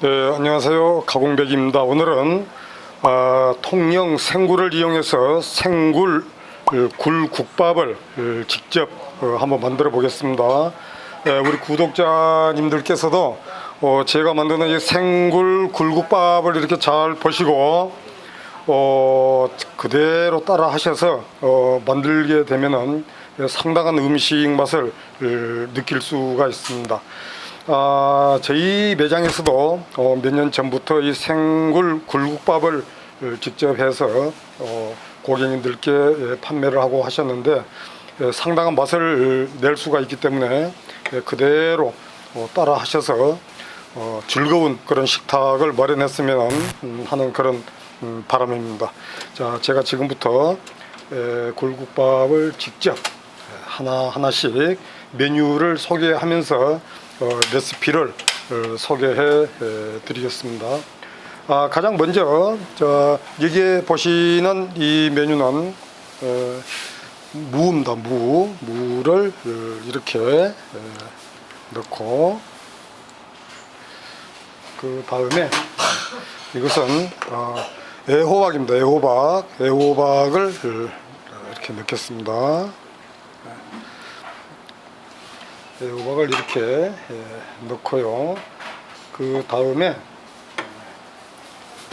네, 안녕하세요. 가공백입니다. 오늘은 아, 통영 생굴을 이용해서 생굴 어, 굴국밥을 어, 직접 어, 한번 만들어 보겠습니다. 네, 우리 구독자님들께서도 어, 제가 만드는 이 생굴 굴국밥을 이렇게 잘 보시고 어, 그대로 따라 하셔서 어, 만들게 되면은 상당한 음식 맛을 어, 느낄 수가 있습니다. 아, 저희 매장에서도 어, 몇 년 전부터 이 생굴 굴국밥을 어, 직접 해서 어, 고객님들께 예, 판매를 하고 하셨는데 예, 상당한 맛을 낼 수가 있기 때문에 예, 그대로 어, 따라 하셔서 어, 즐거운 그런 식탁을 마련했으면 음, 하는 그런 음, 바람입니다. 자, 제가 지금부터 에, 굴국밥을 직접 하나 하나씩 메뉴를 소개하면서 어, 레시피를 어, 소개해 에, 드리겠습니다. 아, 가장 먼저 저 여기에 보시는 이 메뉴는 어, 무입니다. 무 무를 어, 이렇게 에, 넣고 그 다음에 이것은 어, 애호박입니다. 애호박 애호박을 어, 이렇게 넣겠습니다. 애호박을 이렇게 예, 넣고요. 그 다음에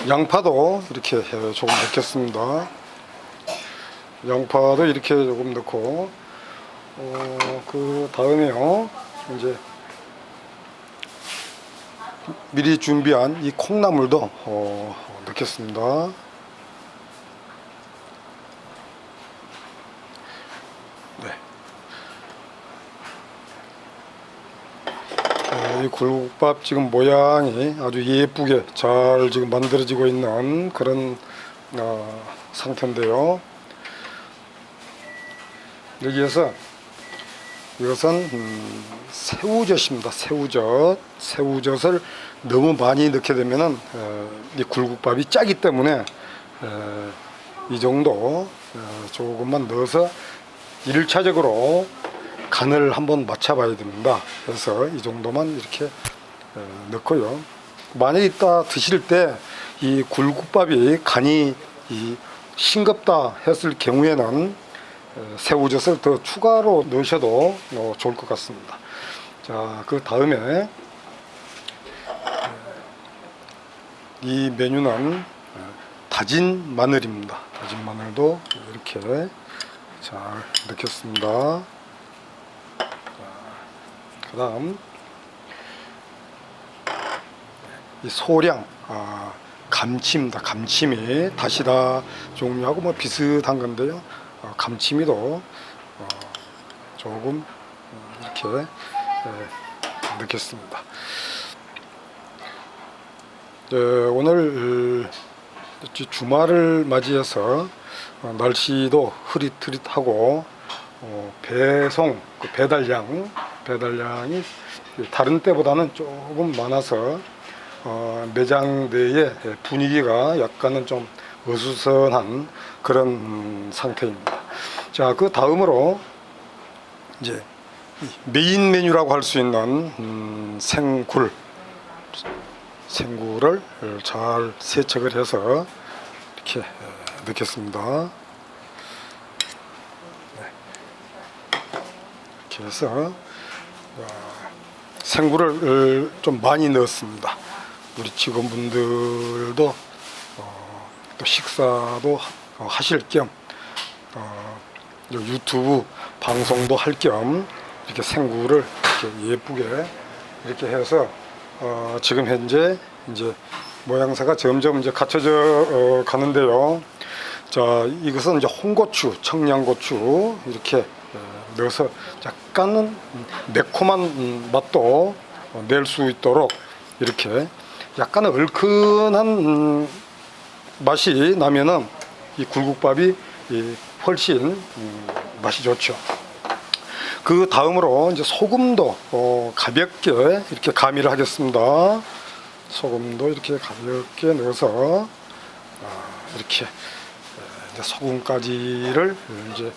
양파도 이렇게 예, 조금 넣겠습니다. 양파도 이렇게 조금 넣고 어, 그 다음에요. 이제 미리 준비한 이 콩나물도 어, 넣겠습니다. 네. 어, 이 굴국밥 지금 모양이 아주 예쁘게 잘 지금 만들어지고 있는 그런 어, 상태인데요. 여기에서 이것은 음, 새우젓입니다. 새우젓, 새우젓을 너무 많이 넣게 되면은 어, 이 굴국밥이 짜기 때문에 어, 이 정도 어, 조금만 넣어서 일차적으로 간을 한번 맞춰봐야 됩니다. 그래서 이 정도만 이렇게 어, 넣고요. 만약 이따 드실 때 이 굴국밥이 간이 이 싱겁다 했을 경우에는 어, 새우젓을 더 추가로 넣으셔도 어, 좋을 것 같습니다. 자, 그 다음에 이 메뉴는 어, 다진 마늘입니다. 다진 마늘도 이렇게 잘 넣겠습니다. 그 다음 이 소량 아, 감침입니다. 감침이 다시다 종류하고 뭐 비슷한 건데요. 어, 감침이도 어, 조금 어, 이렇게 예, 넣겠습니다. 예, 오늘 어, 주말을 맞이해서 어, 날씨도 흐릿흐릿하고 어, 배송 그 배달량 배달량이 다른 때보다는 조금 많아서 어, 매장 내의 분위기가 약간은 좀 어수선한 그런 음, 상태입니다. 자, 그 다음으로 이제 이 메인 메뉴라고 할 수 있는 음, 생굴 생굴을 잘 세척을 해서 이렇게 어, 넣겠습니다. 네. 이렇게 해서 어, 생굴을 어, 좀 많이 넣었습니다. 우리 직원분들도 어, 또 식사도 하- 어, 하실 겸 유튜브 방송도 할 겸 이렇게 생굴을 이렇게 예쁘게 이렇게 해서 어, 지금 현재 이제 모양새가 점점 이제 갖춰져 어, 가는데요. 자, 이것은 이제 홍고추, 청양고추 이렇게 어, 넣어서 약간은 매콤한 음, 맛도 어, 낼수 있도록 이렇게 약간은 얼큰한 음, 맛이 나면은 이 굴국밥이 이 훨씬 음, 맛이 좋죠. 그 다음으로 이제 소금도 어, 가볍게 이렇게 가미를 하겠습니다. 소금도 이렇게 가볍게 넣어서 아, 이렇게 에, 이제 소금까지를 이제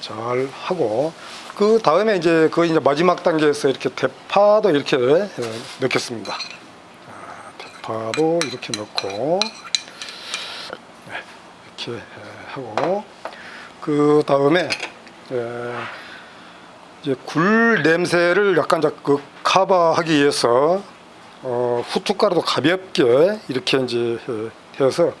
잘 하고 그 다음에 이제 그 이제 마지막 단계에서 이렇게 대파도 이렇게 예, 넣겠습니다. 아, 대파도 이렇게 넣고 네, 이렇게 예, 하고 그 다음에 예, 이제 굴 냄새를 약간 그 커버하기 위해서 어, 후춧가루도 가볍게 이렇게 이제 예, 해서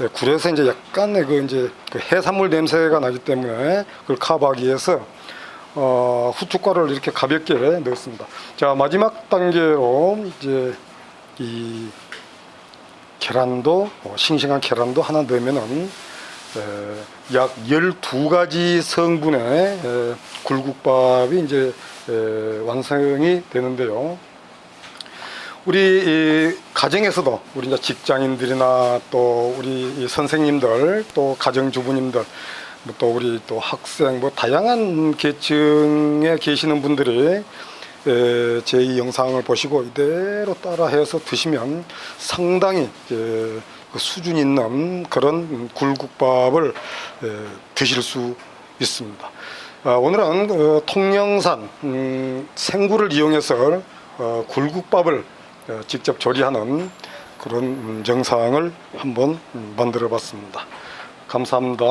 예, 굴에서 이제 약간의 그 이제 그 해산물 냄새가 나기 때문에 그걸 커버하기 위해서 어, 후춧가루를 이렇게 가볍게 넣었습니다. 자 마지막 단계로 이제 이 계란도 어, 싱싱한 계란도 하나 넣으면은 에, 약 12가지 성분의 에, 굴국밥이 이제 에, 완성이 되는데요. 우리 이 가정에서도 우리 이제 직장인들이나 또 우리 이 선생님들 또 가정주부님들 뭐또 우리 또 학생 뭐 다양한 계층에 계시는 분들이 에, 제이 영상을 보시고 이대로 따라해서 드시면 상당히 에, 그 수준 있는 그런 굴국밥을 에, 드실 수 있습니다. 아, 오늘은 어, 통영산 음, 생굴을 이용해서 어, 굴국밥을 어, 직접 조리하는 그런 음, 영상을 한번 음, 만들어 봤습니다. 감사합니다.